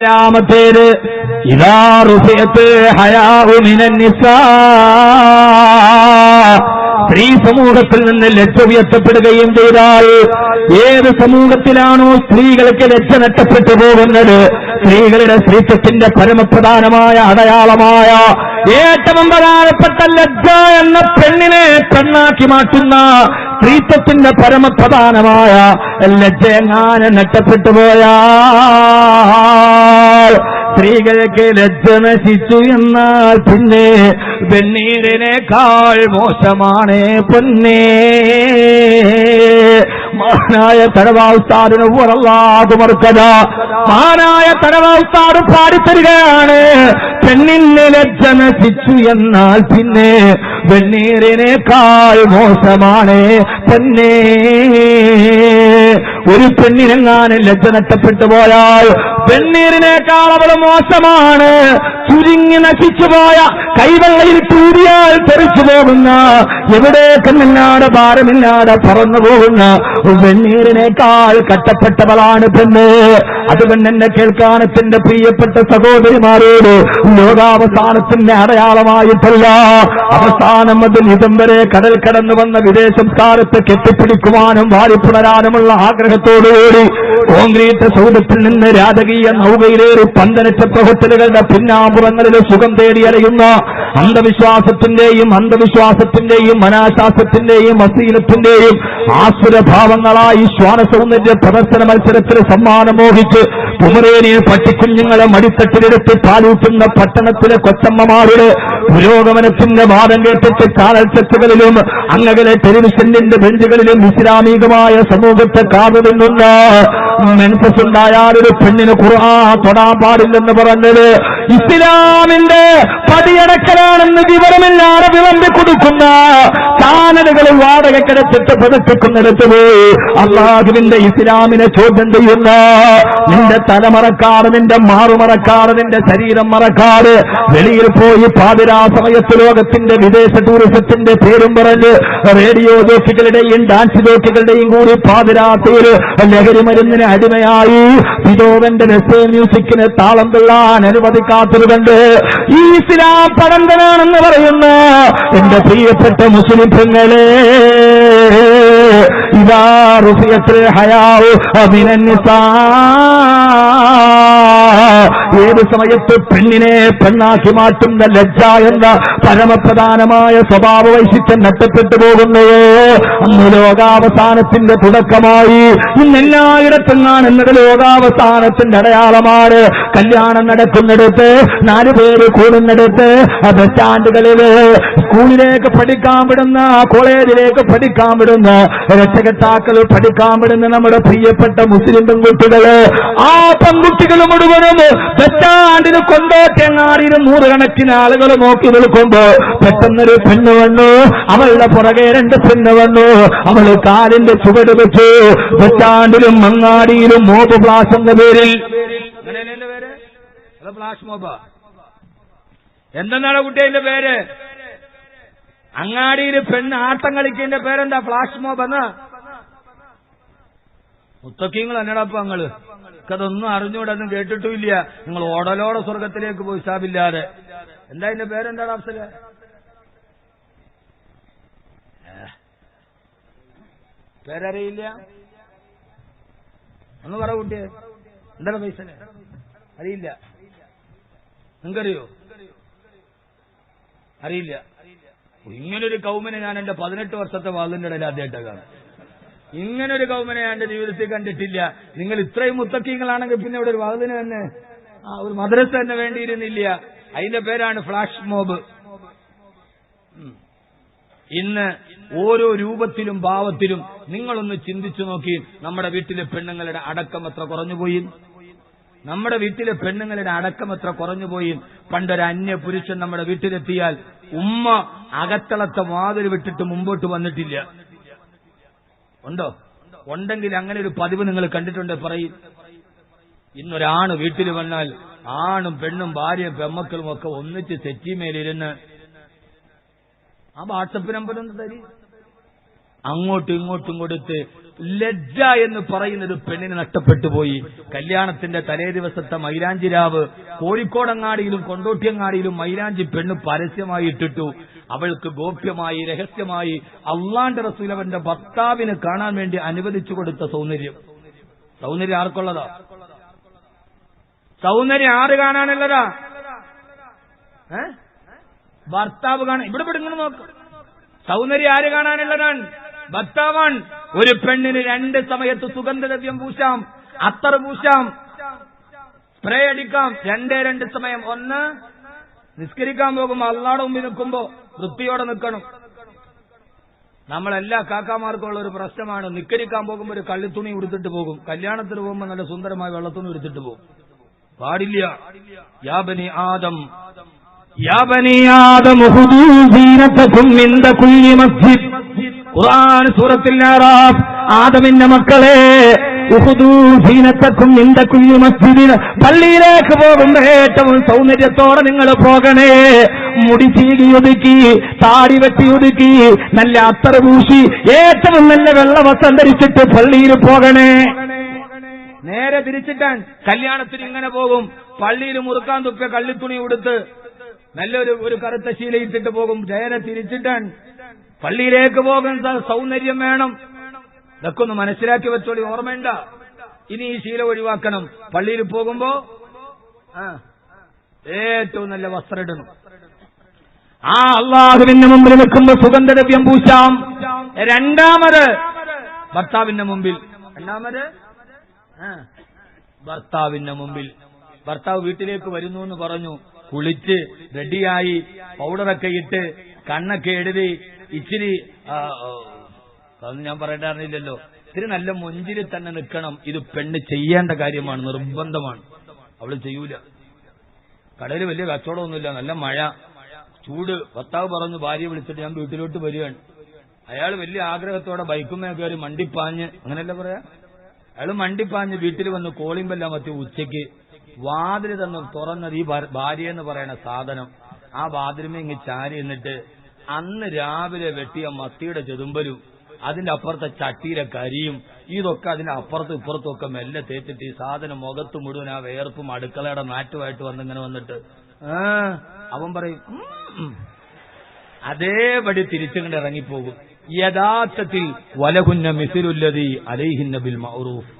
രണ്ടാമത്തേത് സ്ത്രീ സമൂഹത്തിൽ നിന്ന് ലജ്ജ ഉയർത്തപ്പെടുകയും ചെയ്താൽ ഏത് സമൂഹത്തിലാണോ സ്ത്രീകൾക്ക് ലജ്ജ നഷ്ടപ്പെട്ടു പോകുന്നത്? സ്ത്രീകളുടെ സ്ത്രീത്വത്തിന്റെ പരമപ്രധാനമായ അടയാളമായ ഏറ്റവും പ്രധാനപ്പെട്ട ലജ്ജ എന്ന പെണ്ണിനെ പെണ്ണാക്കി മാറ്റുന്ന സ്ത്രീത്വത്തിന്റെ പരമപ്രധാനമായ ലജ്ജ എങ്ങാനും നഷ്ടപ്പെട്ടു പോയാൽ സ്ത്രീകൾക്ക് ലജ്ജ നശിച്ചു എന്നാൽ പിന്നെ വെണ്ണീരിനേക്കാൾ മോശമാണ് പൊന്നേ. മാനായ തടവാസ്താദിന് ഉറല്ലാതെ മറുക്കത. മാനായ തടവാസ്താദ് പാടിത്തരികയാണ്. പെണ്ണിന് ലജ്ജ നശിച്ചു എന്നാൽ പിന്നെ വെണ്ണീരിനേക്കാൾ മോശമാണ് തന്നെ ഒരു പെണ്ണിനെങ്ങാനും ലജ്ജ നഷ്ടപ്പെട്ടു പോയാൽ വെണ്ണീരിനേക്കാൾ അവൾ മോശമാണ്. ചുരുങ്ങി നശിച്ചുപോയ കൈവെള്ളയിൽ കൂടിയാൽ തെറിച്ചു പോകുന്ന എവിടേക്കെന്നില്ലാതെ ഭാരമില്ലാതെ പറന്നു പോകുന്ന വെണ്ണീരിനേക്കാൾ കട്ടപ്പെട്ടവളാണ് പെണ്ണ്. അതുകൊണ്ട് എന്നെ കേൾക്കാനത്തിന്റെ പ്രിയപ്പെട്ട സഹോദരിമാരോട് ലോകാവസാനത്തിന്റെ അടയാളമായിട്ടല്ല. അവസാനം അത് ഇതം വരെ കടൽ കടന്നു വന്ന വിദേശ സംസ്കാരത്തെ കെട്ടിപ്പിടിക്കുവാനും വാരിപ്പുണരാനുമുള്ള ആഗ്രഹത്തോടുകൂടി കോൺക്രീറ്റ് സൗദത്തിൽ നിന്ന് രാജകീയ നൗകയിലേറി പന്തനറ്റ ഹോട്ടലുകളുടെ പിന്നാമ്പുറങ്ങളിൽ സുഖം തേടി അറിയുന്ന അന്ധവിശ്വാസത്തിന്റെയും അന്ധവിശ്വാസത്തിന്റെയും മനാശാസത്തിന്റെയും അസീലത്തിന്റെയും ആസുരഭാവങ്ങളായി ശ്വാന സൗന്ദര്യ പ്രദർശന മത്സരത്തിൽ സമ്മാനം മോഹിച്ച് കുമരേനിയെ പട്ടിക്കുഞ്ഞുങ്ങളെ മടിത്തട്ടിലെടുത്ത് പാലൂട്ടുന്ന പട്ടണത്തിലെ കൊച്ചമ്മമാരുടെ പുരോഗമനത്തിന്റെ വാദം കേട്ടിട്ട് ചാനൽ ചർച്ചകളിലും അങ്ങകലെ ടെലിവിഷനിന്റെ ബെഞ്ചുകളിലും ഇസ്ലാമികമായ സമൂഹത്തെ കാതുകൊണ്ടുണ്ട് മെൻസസ് ഉണ്ടായാൽ ഒരു പെണ്ണിന് ഖുർആ തൊടാൻ പാടില്ലെന്ന് പറഞ്ഞത് ഇസ്ലാമിന്റെ പടിയടക്കലാണെന്ന് വിവരമില്ലാതെ വിളമ്പി കൊടുക്കുന്ന ചാനലുകൾ വാടകക്കിടത്തിട്ട് പ്രദർശിക്കുന്നിടത്ത് അള്ളാഹുവിന്റെ ഇസ്ലാമിനെ ചോദ്യം ചെയ്യുന്ന നിന്റെ തലമറക്കാട് നിന്റെ മാറുമറക്കാട് നിന്റെ ശരീരം മറക്കാട് വെളിയിൽ പോയി പാതിരാ സമയത്ത് ലോകത്തിന്റെ വിദേശ ടൂറിസത്തിന്റെ പേരും പറഞ്ഞ് റേഡിയോ ജോക്കികളുടെയും ഡാൻസ് ജോക്കികളുടെയും കൂടി പാതിരാത്രിയിൽ ലഹരി മരുന്നിന് അടിമയായി. വിനോദന്റെ രസേ മ്യൂസിക്കിന് താളം തള്ളാൻ അനുവദിക്കാത്തത് കണ്ട് ഈ ഇസ്ലാം പഴന്തനാണെന്ന് പറയുന്ന എന്റെ പ്രിയപ്പെട്ട മുസ്ലിം പെങ്ങളെ ഇതാ റുഫിയത്തിൽ ഹയാവ് അഭിനന്യസാ ഏത് സമയത്ത് പെണ്ണിനെ പെണ്ണാക്കി മാറ്റുന്ന ലജ്ജ എന്ന പരമപ്രധാനമായ സ്വഭാവ വൈശിഷ്ട്യം നഷ്ടപ്പെട്ടു പോകുന്നയോ അന്ന് ലോകാവസാനത്തിന്റെ തുടക്കമായി. ഇന്ന് എല്ലായിടത്തും കാണുന്നത് ലോകാവസാനത്തിന്റെ അടയാളമാണ്. കല്യാണം നടക്കുന്നിടത്ത് നാല് പേര് കൂടുന്നിടത്ത് ബസ് സ്റ്റാൻഡുകളിൽ സ്കൂളിലേക്ക് പഠിക്കാൻ വിടുന്ന കോളേജിലേക്ക് പഠിക്കാൻ വിടുന്ന രക്ഷകർത്താക്കൾ പഠിക്കാൻ വിടുന്ന നമ്മുടെ പ്രിയപ്പെട്ട മുസ്ലിം പെൺകുട്ടികൾ ആ പെൺകുട്ടികൾ മുഴുവനും ബസ് സ്റ്റാൻഡിന് കൊണ്ടോട്ടെങ്ങാടിന് നൂറുകണക്കിന് ആളുകൾ നോക്കി നിൽക്കുമ്പോ പെട്ടെന്നൊരു പെണ്ണ് വന്നു. അവളുടെ പുറകെ രണ്ട് പെണ്ണ് വന്നു. അവൾ കാലിന്റെ ചുവട് വെച്ചു. പെട്ടാണ്ടിലും മങ്ങാടിയിലും മോബ് ബ്ലാസ് എന്ന പേരിൽ. മോബ് എന്തെന്നാണ് കുട്ടിയുടെ പേര്? അങ്ങാടിയിൽ പെണ്ണ് ആട്ടം കളിക്കേന്റെ പേരെന്താ? ഫ്ലാഷ് മോബ് എന്നാ മുത്തക്കിങ്ങൾ ഞങ്ങൾ അതൊന്നും അറിഞ്ഞൂടൊന്നും കേട്ടിട്ടുമില്ല. നിങ്ങൾ ഓടലോടെ സ്വർഗത്തിലേക്ക് പോയി ഹിസാബില്ലാതെ എന്താ ഇതിന്റെ പേരെന്താണ് അഫ്സൽ. പേരറിയില്ല. ഒന്ന് പറ കുട്ടിയെ എന്താണ് പൈസ? അറിയില്ല. നിങ്ങൾക്കറിയോ? അറിയില്ല. ഇങ്ങനൊരു കൗമിനെ ഞാൻ എന്റെ പതിനെട്ട് വർഷത്തെ വാതിന്റെ ഇടയിൽ ആദ്യമായിട്ടാണ് ഇങ്ങനൊരു ഞാൻ എന്റെ ജീവിതത്തിൽ കണ്ടിട്ടില്ല. നിങ്ങൾ ഇത്രയും മുത്തക്കീങ്ങളാണെങ്കിൽ പിന്നെ ഇവിടെ ഒരു വാതിന് തന്നെ ഒരു മദ്രസ തന്നെ വേണ്ടിയിരുന്നില്ല. അതിന്റെ പേരാണ് ഫ്ലാഷ് മോബ്. ഇന്ന് ഓരോ രൂപത്തിലും ഭാവത്തിലും നിങ്ങളൊന്ന് ചിന്തിച്ചു നോക്കി നമ്മുടെ വീട്ടിലെ പെണ്ണുങ്ങളുടെ അടക്കം എത്ര കുറഞ്ഞുപോയി. നമ്മുടെ വീട്ടിലെ പെണ്ണുങ്ങളുടെ അടക്കം എത്ര കുറഞ്ഞുപോയി. പണ്ടൊരു അന്യ പുരുഷൻ നമ്മുടെ വീട്ടിലെത്തിയാൽ ഉമ്മ അകത്തളത്തെ വാതിൽ വിട്ടിട്ട് മുമ്പോട്ട് വന്നിട്ടില്ല. ഉണ്ടോ? ഉണ്ടെങ്കിൽ അങ്ങനെ ഒരു പതിവ് നിങ്ങൾ കണ്ടിട്ടുണ്ട് പറയും. ഇന്നൊരാണ് വീട്ടിൽ വന്നാൽ ആണും പെണ്ണും ഭാര്യയും പെമ്മക്കളും ഒക്കെ ഒന്നിച്ച് സെറ്റിമേലിരുന്ന് ആ വാട്സപ്പ് നമ്പർ ഒന്ന് തരി. അങ്ങോട്ടും ഇങ്ങോട്ടും കൊടുത്ത് ലജ്ജ എന്ന് പറയുന്നത് പെണ്ണിന് നഷ്ടപ്പെട്ടു പോയി. കല്യാണത്തിന്റെ തലേ ദിവസത്തെ മൈലാഞ്ചിരാവ് കോഴിക്കോടങ്ങാടിയിലും കൊണ്ടോട്ടിയങ്ങാടിയിലും മൈലാഞ്ചി പെണ്ണ് പരസ്യമായി ഇട്ടിട്ടു. അവൾക്ക് ഗോപ്യമായി രഹസ്യമായി അള്ളാന്റെ റസൂൽ അവന്റെ ഭർത്താവിന് കാണാൻ വേണ്ടി അനുവദിച്ചു കൊടുത്ത സൗന്ദര്യം. സൗന്ദര്യം ആർക്കുള്ളതാ? സൗന്ദര്യം ആര് കാണാനുള്ളതാ? ഭർത്താവ് കാണാൻ ഇവിടെ ഇങ്ങനെ നോക്ക്. സൗന്ദര്യം ആര് കാണാനുള്ളതാണ്? ഭർത്താവാൻ ഒരു പെണ്ണിന് രണ്ട് സമയത്ത് സുഗന്ധദ്രവ്യം പൂശാം അത്തർ പൂശാം സ്പ്രേ അടിക്കാം. രണ്ടേ രണ്ട് സമയം. ഒന്ന് നിസ്കരിക്കാൻ പോകുമ്പോൾ അള്ളാടെ മുമ്പിൽ നിൽക്കുമ്പോ വൃത്തിയോടെ നിൽക്കണം. നമ്മളെല്ലാ കാക്കാമാർക്കുള്ള ഒരു പ്രശ്നമാണ് നിക്കരിക്കാൻ പോകുമ്പോൾ ഒരു കള്ളിത്തുണി ഉടുത്തിട്ട് പോകും. കല്യാണത്തിന് പോകുമ്പോൾ നല്ല സുന്ദരമായ വെള്ളത്തുണി ഉടുത്തിട്ട് പോകും. പാടില്ല. യാബനി ആദം. യാബനി ആദം ഖുർആൻ സൂറത്തിൽ ആദമിന്റെ മക്കളെ ഉഹുദൂ സീനത്തക്കും നിന്ദ കുഞ്ഞു മസ്ജിദിന് പള്ളിയിലേക്ക് പോകുമ്പോ ഏറ്റവും സൗന്ദര്യത്തോടെ നിങ്ങൾ പോകണേ. മുടി ചീകി ഒതുക്കി താടി വെട്ടി ഒതുക്കി നല്ല അത്തർ പൂശി ഏറ്റവും നല്ല വെള്ള വസ്ത്രം ധരിച്ചിട്ട് പള്ളിയിൽ പോകണേ. നേരെ തിരിച്ചിട്ടാൻ കല്യാണത്തിന് ഇങ്ങനെ പോകും. പള്ളിയിൽ മുറുക്കാൻ തുപ്പ കള്ളിത്തുണി ഉടുത്ത് നല്ലൊരു ഒരു കറുത്ത ശീലയിട്ടിട്ട് പോകും. നേരെ തിരിച്ചിട്ടാൻ പള്ളിയിലേക്ക് പോകുന്ന സൗന്ദര്യം വേണം. ഇതൊക്കെ ഒന്ന് മനസ്സിലാക്കി വെച്ചോളി ഓർമ്മയുണ്ട? ഇനി ഈ ശീലം ഒഴിവാക്കണം. പള്ളിയിൽ പോകുമ്പോ ഏറ്റവും നല്ല വസ്ത്രം ഇടണം. ആ അള്ളാഹുവിന്റെ മുമ്പിൽ നിൽക്കുമ്പോ സുഗന്ധദ്രവ്യം പൂശാം. രണ്ടാമത് ഭർത്താവിന്റെ മുമ്പിൽ. രണ്ടാമത് ഭർത്താവിന്റെ മുമ്പിൽ. ഭർത്താവ് വീട്ടിലേക്ക് വരുന്നു എന്ന് പറഞ്ഞു. കുളിച്ച് റെഡിയായി പൗഡറൊക്കെ ഇട്ട് കണ്ണൊക്കെ എഴുതി ഇച്ചിരി അതൊന്നും ഞാൻ പറയേണ്ടറിയില്ലല്ലോ ഇത്തിരി നല്ല മുഞ്ചിൽ തന്നെ നിൽക്കണം. ഇത് പെണ്ണ് ചെയ്യേണ്ട കാര്യമാണ് നിർബന്ധമാണ്. അവൾ ചെയ്യൂല. കടയിൽ വലിയ കച്ചവടമൊന്നുമില്ല നല്ല മഴ. ചൂട്. ഭർത്താവ് പറഞ്ഞു ഭാര്യ വിളിച്ചിട്ട് ഞാൻ വീട്ടിലോട്ട് വരികയാണ്. അയാൾ വലിയ ആഗ്രഹത്തോടെ ബൈക്കുമേ കയറി മണ്ടിപ്പാഞ്ഞ് അങ്ങനെയല്ല പറയാ? അയാൾ മണ്ടിപ്പാഞ്ഞ് വീട്ടിൽ വന്ന് കോളിമ്പെല്ലാം പറ്റി ഉച്ചയ്ക്ക് വാതിൽ തന്നെ തുറന്നത് ഈ ഭാര്യ എന്ന് പറയുന്ന സാധനം. ആ വാതിലുമേ ഇങ്ങ് ചാരി എന്നിട്ട് അന്ന് രാവിലെ വെട്ടിയ മത്തിയുടെ ചെതുമ്പലും അതിന്റെ അപ്പുറത്തെ ചട്ടിയിലെ കരിയും ഇതൊക്കെ അതിന്റെ അപ്പുറത്തും ഇപ്പുറത്തും ഒക്കെ മെല്ലെ തേച്ചിട്ട് ഈ സാധനം മുഖത്ത് മുഴുവൻ ആ വേർപ്പും അടുക്കളയുടെ നാറ്റുമായിട്ട് വന്നിങ്ങനെ വന്നിട്ട് അവൻ പറയും. അതേപടി തിരിച്ചുകൊണ്ട് ഇറങ്ങിപ്പോകും. യഥാർത്ഥത്തിൽ വലകുന്ന മിസിലുല്ലതി അലൈഹിന്ന ബിൽ മൗറൂഫ്.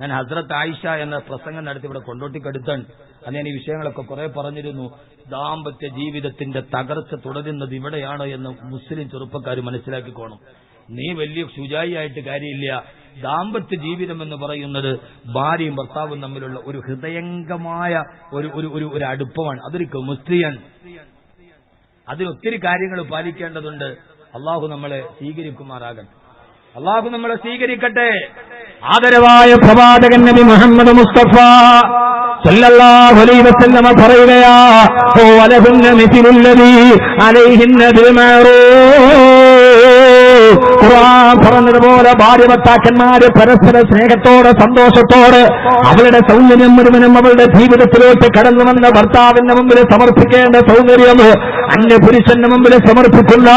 ഞാൻ ഹസ്രത്ത് ആയിഷ എന്ന പ്രസംഗം നടത്തി ഇവിടെ കൊണ്ടോട്ടിക്കടുത്താണ്. അന്ന് ഞാൻ ഈ വിഷയങ്ങളൊക്കെ കുറെ പറഞ്ഞിരുന്നു. ദാമ്പത്യ ജീവിതത്തിന്റെ തകർച്ച തുടരുന്നത് ഇവിടെയാണ് എന്ന് മുസ്ലിം ചെറുപ്പക്കാർ മനസ്സിലാക്കിക്കോണം. നീ വലിയ ശുചായി ആയിട്ട് കാര്യമില്ല. ദാമ്പത്യ ജീവിതം എന്ന് പറയുന്നത് ഭാര്യയും ഭർത്താവും തമ്മിലുള്ള ഒരു ഹൃദയംഗമായ ഒരു ഒരു ഒരു അടുപ്പമാണ്. അതൊരു മുസ്ലിയൻ അതിലൊത്തിരി കാര്യങ്ങൾ പാലിക്കേണ്ടതുണ്ട്. അള്ളാഹു നമ്മളെ സ്വീകരിക്കുമാറാകട്ടെ. അള്ളാഹു നമ്മളെ സ്വീകരിക്കട്ടെ. ആദരവായ പ്രവാചകൻ നബി മുഹമ്മദ് മുസ്തഫ സല്ലല്ലാഹു അലൈഹി വസല്ലമ പറയുകയാ ഓ അലഹുന്ന മിഥിലുല്ലദീ അലൈഹിന്ന ബിൽ മഅറൂഫ്. ഖുർആൻ പറഞ്ഞതുപോലെ ഭാര്യ ഭർത്താക്കന്മാര് പരസ്പര സ്നേഹത്തോടെ സന്തോഷത്തോടെ അവളുടെ സൗന്ദര്യം മുഴുവനും അവളുടെ ജീവിതത്തിലോട്ട് കടന്നു വന്ന ഭർത്താവിന്റെ മുമ്പിൽ സമർപ്പിക്കേണ്ട സൗന്ദര്യം അന്യ പുരുഷന്റെ മുമ്പിൽ സമർപ്പിക്കുന്ന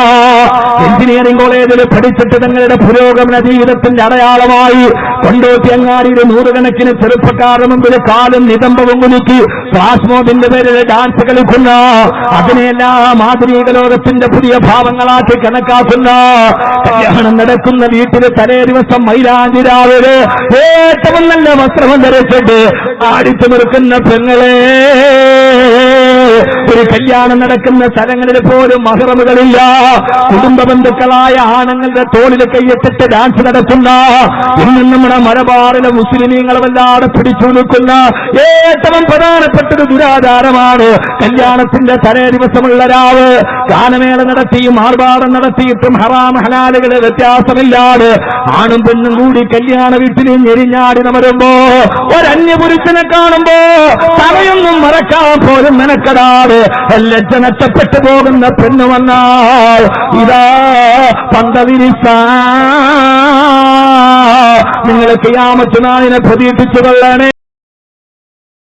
എഞ്ചിനീയറിംഗ് കോളേജിൽ പഠിച്ചിട്ട് തങ്ങളുടെ പുരോഗമന ജീവിതത്തിന്റെ അടയാളമായി കൊണ്ടോട്ടി അങ്ങാടിയുടെ നൂറുകണക്കിന് ചെറുപ്പക്കാരുടെ മുമ്പിൽ കാലും നിതംബവും കുലുക്കി ഫ്ലാഷ് മോബിന്റെ പേരിൽ ഡാൻസ് കളിക്കുന്ന അതിനെല്ലാം ആധുനിക ലോകത്തിന്റെ പുതിയ ഭാവങ്ങളാക്കി കണക്കാക്കുന്ന കല്യാണം നടക്കുന്ന വീട്ടിൽ തലേ ദിവസം മൈലാഞ്ചി രാവിലെ ഏറ്റവും നല്ല വസ്ത്രം ധരിച്ചിട്ട് ആടിച്ചു നിൽക്കുന്ന പെങ്ങളെ. ഒരു കല്യാണം നടക്കുന്ന സ്ഥലങ്ങളിൽ പോലും മഹറമുകളില്ല. കുടുംബ ബന്ധുക്കളായ ആണുങ്ങളുടെ തോളിൽ കൈയിട്ടിട്ട് ഡാൻസ് നടത്തുന്ന ഇന്നും നമ്മുടെ മലബാറിലെ മുസ്ലിമീങ്ങളെ വല്ലാതെ പിടിച്ചു നിൽക്കുന്ന ഏറ്റവും പ്രധാനപ്പെട്ട ഒരു ദുരാചാരമാണ് കല്യാണത്തിന്റെ തലേ ദിവസമുള്ള രാവ്. ഗാനമേള നടത്തിയും ആർഭാടം നടത്തിയിട്ടും ഹറാം ഹലാലുകളെ വ്യത്യാസമില്ലാതെ ആണും പെണ്ണും കൂടി കല്യാണ വീട്ടിൽ ഞെരിഞ്ഞാടി നമരുമ്പോ ഒരന്യപുരുഷനെ കാണുമ്പോ തലയൊന്നും മറക്കാൻ പോലും മെനക്കെടാതെ ലജ്ജ നഷ്ടപ്പെട്ടു പോകുന്ന പെണ്ണു വന്നാൽ ഇതാ പന്തവിരിസ. നിങ്ങൾ കിയാമത്ത് നാളിനെ പ്രതീക്ഷിച്ചു കൊള്ളണേ.